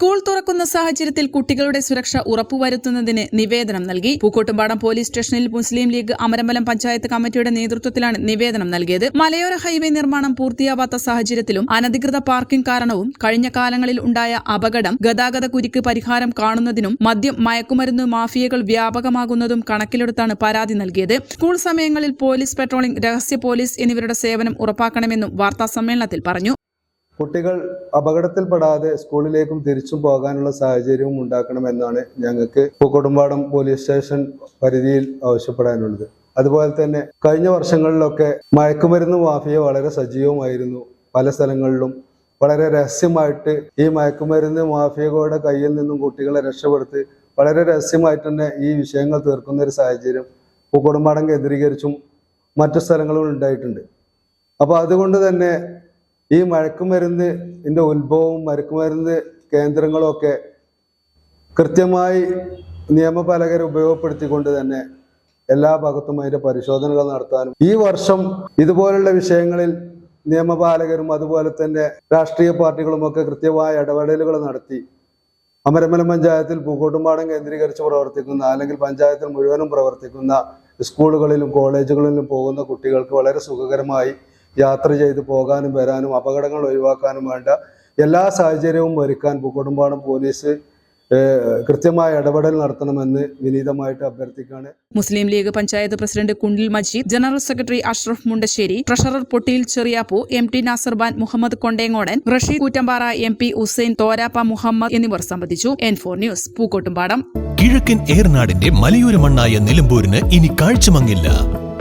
School തുറക്കുന്ന സാഹചര്യത്തിൽ കുട്ടികളുടെ സുരക്ഷ ഉറപ്പുവരുത്തുന്നതിന് നിവേദനം നൽകി. പൂക്കോട്ടുംപാടം പോലീസ് സ്റ്റേഷനിൽ മുസ്ലിം ലീഗ് അമരമ്പലം പഞ്ചായത്ത് കമ്മിറ്റിയുടെ നേതൃത്വത്തിലാണ് നിവേദനം നൽകിയത്. മലയോര ഹൈവേ നിർമ്മാണം പൂർത്തിയാവാത്ത സാഹചര്യത്തിലും അനധികൃത പാർക്കിംഗ് കാരണവും കഴിഞ്ഞ കാലങ്ങളിൽ ഉണ്ടായ അപകടം ഗതാഗത കുരുക്ക് പരിഹാരം കാണുന്നതിനും മദ്യം മയക്കുമരുന്ന് മാഫിയകൾ വ്യാപകമാകുന്നതും കണക്കിലെടുത്താണ് പരാതി നൽകിയത്. സ്കൂൾ സമയങ്ങളിൽ പോലീസ് പെട്രോളിംഗ് രഹസ്യ പോലീസ് എന്നിവരുടെ സേവനം ഉറപ്പാക്കണമെന്നും വാർത്താസമ്മേളനത്തിൽ പറഞ്ഞു. കുട്ടികൾ അപകടത്തിൽപ്പെടാതെ സ്കൂളിലേക്കും തിരിച്ചും പോകാനുള്ള സാഹചര്യവും ഉണ്ടാക്കണമെന്നാണ് ഞങ്ങൾക്ക് പൂക്കോട്ടുംപാടം പോലീസ് സ്റ്റേഷൻ പരിധിയിൽ ആവശ്യപ്പെടാനുള്ളത്. അതുപോലെ തന്നെ കഴിഞ്ഞ വർഷങ്ങളിലൊക്കെ മയക്കുമരുന്ന് മാഫിയ വളരെ സജീവമായിരുന്നു. പല സ്ഥലങ്ങളിലും വളരെ രഹസ്യമായിട്ട് ഈ മയക്കുമരുന്ന് മാഫിയകളുടെ കയ്യിൽ നിന്നും കുട്ടികളെ രക്ഷപ്പെടുത്തി വളരെ രഹസ്യമായിട്ട് തന്നെ ഈ വിഷയങ്ങൾ തീർക്കുന്ന ഒരു സാഹചര്യം പൂക്കോട്ടുംപാടം കേന്ദ്രീകരിച്ചും മറ്റു സ്ഥലങ്ങളും ഉണ്ടായിട്ടുണ്ട്. അപ്പോൾ അതുകൊണ്ട് തന്നെ ഈ മയക്കുമരുന്നിന്റെ ഉത്ഭവവും മയക്കുമരുന്ന് കേന്ദ്രങ്ങളും ഒക്കെ കൃത്യമായി നിയമപാലകരെ ഉപയോഗപ്പെടുത്തിക്കൊണ്ട് തന്നെ എല്ലാ ഭാഗത്തും അതിന്റെ പരിശോധനകൾ നടത്താനും ഈ വർഷം ഇതുപോലുള്ള വിഷയങ്ങളിൽ നിയമപാലകരും അതുപോലെ തന്നെ രാഷ്ട്രീയ പാർട്ടികളും ഒക്കെ കൃത്യമായ ഇടപെടലുകൾ നടത്തി അമരമല പഞ്ചായത്തിൽ പൂക്കോട്ടുംപാടം കേന്ദ്രീകരിച്ച് പ്രവർത്തിക്കുന്ന അല്ലെങ്കിൽ പഞ്ചായത്തിൽ മുഴുവനും പ്രവർത്തിക്കുന്ന സ്കൂളുകളിലും കോളേജുകളിലും പോകുന്ന കുട്ടികൾക്ക് വളരെ സുഖകരമായി യാത്ര ചെയ്ത് പോകാനും വരാനും അപകടങ്ങൾ ഒഴിവാക്കാനും വേണ്ട എല്ലാ സാഹചര്യവും ഒരുക്കാൻ പൂക്കോട്ടുംപാടം പോലീസ് കൃത്യമായ ഇടപെടൽ നടത്തണമെന്ന് വിനീതമായിട്ട് അഭ്യർത്ഥിക്കുകയാണ്. Muslim league panchayat president Kundil Majeed general secretary Ashraf Mundassery treasurer Pottiyil Cheriyappu M T Nasarban Muhammed Kondengodan Rasheed Koottampara M P Hussain Thorappa Muhammed എന്നിവർ സംബന്ധിച്ചു. N four news Pookkottumpadam. കിഴക്കൻ ഏർനാടിന്റെ മലയോര മണ്ണായ നിലമ്പൂരിന് ഇനി കാഴ്ചമങ്ങില്ല.